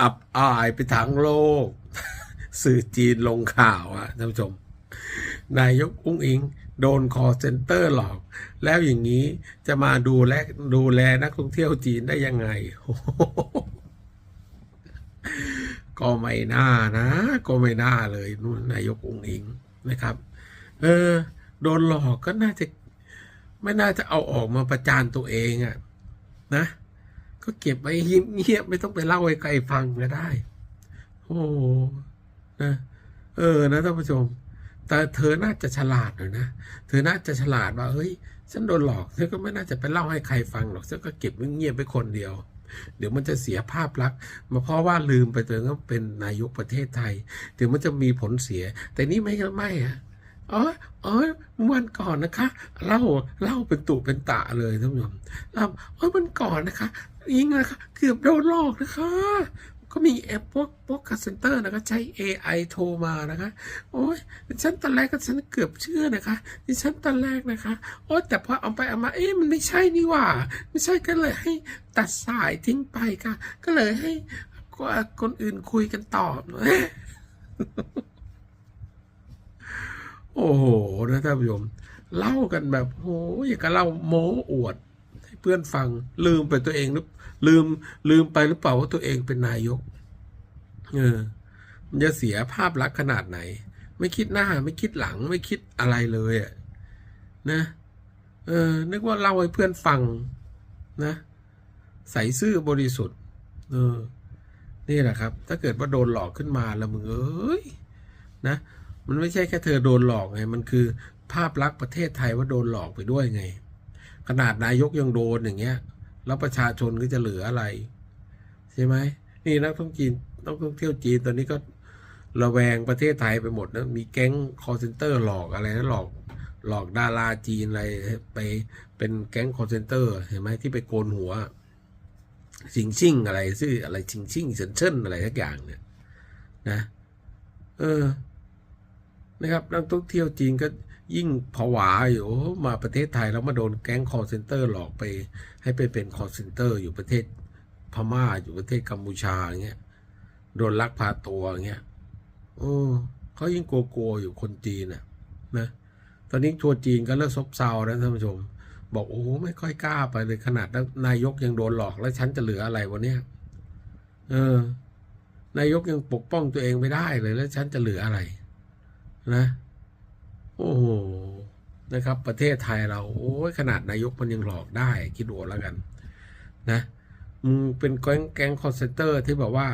อับอายไปทั้งโลก สื่อจีนลงข่าวอะท่านผู้ชม นายกอุ้งอิง โดนคอเซ็นเตอร์หลอก แล้วอย่างนี้จะมาดูแลดูแลนักท่องเที่ยวจีนได้ยังไง ก็ไม่น่านะ ก็ไม่น่าเลยนู่นนายกอุ้งอิงนะครับ เออ โดนหลอกก็น่าจะ ไม่น่าจะเอาออกมาประจานตัวเองอะนะ ก็เก็บไว้เงียบไม่ต้องไปเล่าให้ใครฟังก็ได้ โอ้นะเออนะท่านผู้ชม แต่เธอน่าจะฉลาดหน่อยนะเธอน่าจะฉลาดว่าเฮ้ย ฉันโดนหลอกเธอก็ไม่น่าจะไปเล่าให้ใครฟังหรอกฉันก็เก็บไว้เงียบไปคนเดียว เดี๋ยวมันจะเสียภาพลักษณ์มาเพราะว่าลืมไปตัวเองว่าเป็นนายกประเทศไทยเดี๋ยวมันจะมีผลเสีย แต่นี่ไม่ไม่อะ อ๋ออ๋อวันก่อนนะคะเล่าเล่าเป็นตุเป็นตะเลยท่านผู้ชมเล่าอ๋อมันก่อนนะคะยิงนะคะเกือบโดนหลอกนะคะ ก็มีแอปพวกพวกคัสเซนเตอร์นะคะใช้ AI โทรมานะคะ โอ้ยฉันตอนแรกก็ฉันเกือบเชื่อนะคะดิฉันตอนแรกนะคะ โอ้แต่พอเอาไปเอามาเอ๊ะมันไม่ใช่นี่หว่า ไม่ใช่ก็เลยให้ตัดสายทิ้งไปค่ะ ก็เลยให้คนอื่นคุยกันต่อ โอ้โหนะท่านผู้ชมเล่ากันแบบโอ้ยอยากับเล่าโม้อวด ให้เพื่อนฟังลืมไปตัวเองหรือลืมลืมไปหรือเปล่าว่าตัวเองเป็นนายกเออมันจะเสียภาพลักษณ์ขนาดไหน ไม่คิดหน้า ไม่คิดหลังไม่คิดอะไรเลยอะนะเออ นึกว่าเล่าให้เพื่อนฟังนะใส่ซื่อบริสุทธิ์ เออ นี่แหละครับ ถ้าเกิดว่าโดนหลอกขึ้นมาล้วมึงเอ้ยนะ มันไม่ใช่แค่เธอโดนหลอกไง มันคือภาพลักษณ์ประเทศไทยว่าโดนหลอกไปด้วยไง ขนาดนายกยังโดนอย่างเงี้ย แล้วประชาชนก็จะเหลืออะไร ใช่ไหมนี่นักท่องจีนนักท่องเที่ยวจีนตอนนี้ก็ระแวงประเทศไทยไปหมดนะมีแก๊งคอร์เซนเตอร์หลอกอะไรนะหลอกหลอกดาราจีนอะไรไปเป็นแก๊งคอร์เซนเตอร์เห็นไหมที่ไปโกนหัวชิงชิ่งอะไรชื่ออะไรชิงชิ่งเฉินเชินอะไรทักอย่างเนี่ยนะ เออ นะครับนักท่องเที่ยวจีนก็ยิ่งผวาอยู่มาประเทศไทยแล้วมาโดนแก๊งคอร์เซนเตอร์หลอกไป ให้ไปเป็นคอร์เซนเตอร์อยู่ประเทศพม่าอยู่ประเทศกัมพูชาอย่างเงี้ยโดนลักพาตัวอย่างเงี้ยโอ้เขายิ่งกลัวๆอยู่คนจีนน่ะนะตอนนี้ทัวร์จีนก็เลิกซบเซาแล้วท่านผู้ชม บอกโอ้ไม่ค่อยกล้าไปเลยขนาดนายกยังโดนหลอกแล้วฉันจะเหลืออะไรวะเนี่ยเออนายกยังปกป้องตัวเองไม่ได้เลยแล้วฉันจะเหลืออะไร นะ โอ้โหนะครับ ประเทศไทยเราโอ้ยขนาดนายกมันยังหลอกได้ คิดดูแล้วกัน นะมึงเป็นแก๊งแก๊งคอนเซนเตอร์ที่แบบว่า